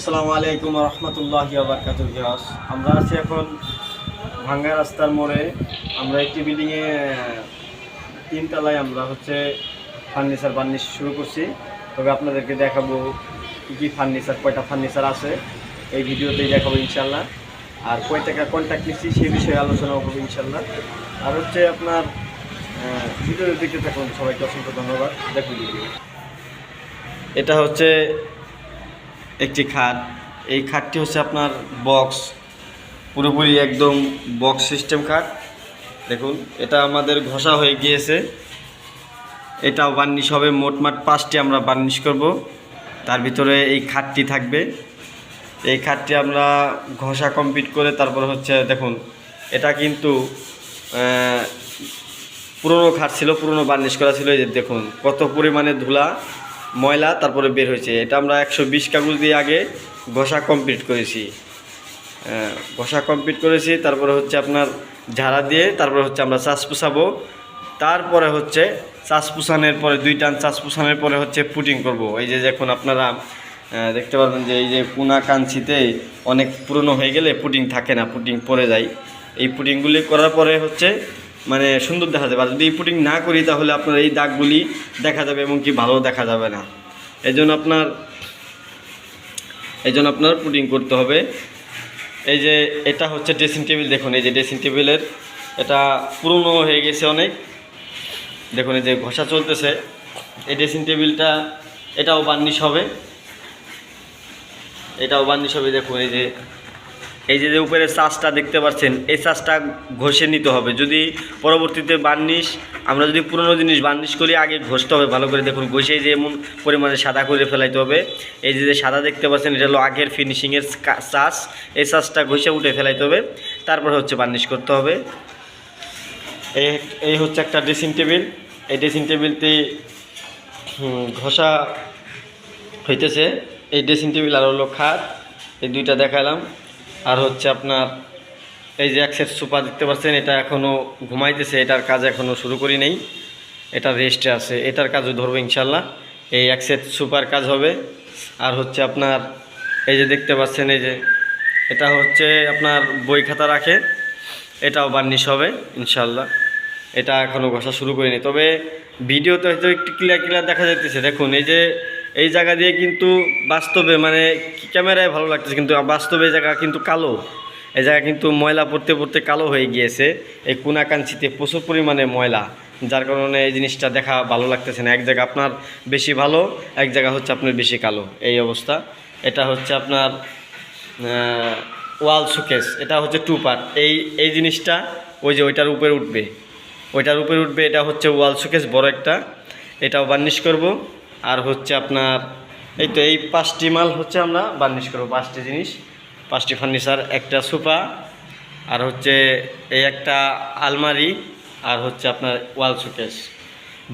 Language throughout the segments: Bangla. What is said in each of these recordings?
আসসালামু আলাইকুম রহমতুল্লাহ ভিউয়ার্স আমরা আছি এখন ভাঙ্গা রাস্তার মোড়ে। আমরা একটি বিল্ডিংয়ে তিনতলায় আমরা হচ্ছে ফার্নিচার বার্নিশ শুরু করছি। তবে আপনাদেরকে দেখাবো কী কী ফার্নিচার কয়টা ফার্নিচার আছে। এই ভিডিওতেই দেখাবো ইনশাল্লাহ আর কয় টাকা কন্ট্যাক্ট নিচ্ছি সেই বিষয়ে আলোচনা করব ইনশাল্লাহ আর হচ্ছে আপনার ভিডিও দেখতে থাকুন। সবাইকে অসংখ্য ধন্যবাদ। দেখুন ভিডিও এটা হচ্ছে একটি খাট। এই খাটটি হচ্ছে আপনার বক্স পুরোপুরি একদম বক্স সিস্টেম খাট। দেখুন, এটা আমাদের ঘষা হয়ে গিয়েছে। এটাও বার্নিশ হবে। মোটমাট পাঁচটি আমরা বার্নিশ করব। তার ভিতরে এই খাটটি থাকবে। এই খাটটি আমরা ঘষা কমপ্লিট করে তারপর হচ্ছে, দেখুন, এটা কিন্তু পুরনো খাট ছিল, পুরনো বার্নিশ করা ছিল। এই যে দেখুন, কত পরিমাণে ধুলা। ময়লা, তারপরে বের হয়েছে। এটা আমরা একশো বিশ কাগজ দিয়ে আগে ঘষা কমপ্লিট করেছি। ঘষা কমপ্লিট করেছি, তারপরে হচ্ছে আপনার ঝাড়া দিয়ে, তারপরে হচ্ছে আমরা চাষ পুষাবো। তারপরে হচ্ছে চাষ পুষানোর পরে, দুই টান চাষ পুষানোর পরে হচ্ছে পুটিং করব। এই যে দেখুন আপনারা দেখতে পারবেন যে এই যে কুনা কাঞ্চিতে অনেক পুরনো হয়ে গেলে পুটিং থাকে না পুটিং পরে যায়। এই পুটিংগুলি করার পরে হচ্ছে মানে সুন্দর দেখা যাবে। আর যদি পুটিং না করি, তাহলে আপনার এই দাগগুলি দেখা যাবে এবং কি ভালো দেখা যাবে না। এই জন্য আপনার, এই জন্য আপনার পুটিং করতে হবে। এই যে এটা হচ্ছে ড্রেসিং টেবিল দেখুন, এই যে ড্রেসিং টেবিলের এটা পুরনো হয়ে গেছে অনেক। দেখুন, এই যে ঘষা চলতেছে। এই ড্রেসিং টেবিলটা এটাও বার্নিশ হবে। এটাও বার্নিশ হবে, দেখুন, এই যে এই যে যে উপরে চাষটা দেখতে পাচ্ছেন, এই চাষটা ঘষে নিতে হবে। যদি পরবর্তীতে বার্নিশ, আমরা যদি পুরনো জিনিস বার্নিশ করি, আগে ঘষতে হবে, ভালো করে দেখুন, ঘষে যে এমন পরিমাণে সাদা করে ফেলাইতে হবে। এই যে যে সাদা দেখতে পাচ্ছেন, এটা হলো আগের ফিনিশিংয়ের চাষ। এই চাষটা ঘষে উঠে ফেলাইতে হবে, তারপর হচ্ছে বার্নিশ করতে হবে। এই হচ্ছে একটা ড্রেসিং টেবিল এই ড্রেসিং টেবিলতে ঘষা হইতেছে। এই ড্রেসিং টেবিল আর হলো খাট, এই দুইটা দেখালাম। আর হচ্ছে আপনার এই যে এক সেট সোফা দেখতে পাচ্ছেন, এটা এখনও ঘুমাইতেছে, এটার কাজ এখনও শুরু করি নেই। এটা রেস্টে আছে, এটার কাজও ধরবো ইনশাল্লাহ। এই এক সেট সুপার কাজ হবে। আর হচ্ছে আপনার এই যে দেখতে পাচ্ছেন, এই যে এটা হচ্ছে আপনার বই খাতা রাখে, এটাও বার্নিশ হবে ইনশাল্লাহ। এটা এখনও ঘষা শুরু করিনি। তবে ভিডিওতে হয়তো একটু ক্লিয়ার ক্লিয়ার দেখা যাইতেছে। দেখুন, এই যে এই জায়গা দিয়ে কিন্তু বাস্তবে মানে ক্যামেরায় ভালো লাগতেছে, কিন্তু বাস্তবে এই জায়গা কিন্তু কালো। এই জায়গা কিন্তু ময়লা পড়তে পড়তে কালো হয়ে গিয়েছে। এই কোনাকাঞ্চিতে প্রচুর পরিমাণে ময়লা, যার কারণে এই জিনিসটা দেখা ভালো লাগতেছে না। এক জায়গা আপনার বেশি ভালো, এক জায়গা হচ্ছে আপনার বেশি কালো। এই অবস্থা। এটা হচ্ছে আপনার ওয়াল সুকেস এটা হচ্ছে টু পার্ট। এই এই জিনিসটা ওই যে ওইটার উপরে উঠবে। ওইটার উপরে উঠবে, এটা হচ্ছে ওয়াল সুকেস বড় একটা। এটাও বার্নিশ করব। আর হচ্ছে আপনার, এই তো এই পাঁচটি মাল হচ্ছে আমরা বার্নিশ করব, পাঁচটি জিনিস। পাঁচটি ফার্নিচার, একটা সোফা, আর হচ্ছে এই একটা আলমারি, আর হচ্ছে আপনার ওয়াল সুকেস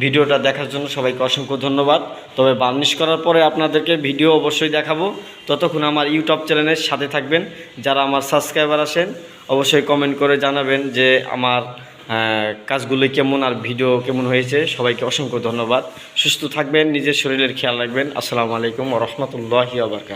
ভিডিওটা দেখার জন্য সবাইকে অসংখ্য ধন্যবাদ। তবে বার্নিশ করার পরে আপনাদেরকে ভিডিও অবশ্যই দেখাবো। ততক্ষণ আমার ইউটিউব চ্যানেলের সাথে থাকবেন। যারা আমার সাবস্ক্রাইবার আসেন, অবশ্যই কমেন্ট করে জানাবেন যে আমার কাজগুলি কেমন আর ভিডিও কেমন হয়েছে, সবাইকে অসংখ্য ধন্যবাদ। সুস্থ থাকবেন, নিজের শরীরের খেয়াল রাখবেন। আসসালামু আলাইকুম রহমতুল্লাহ আবরকাত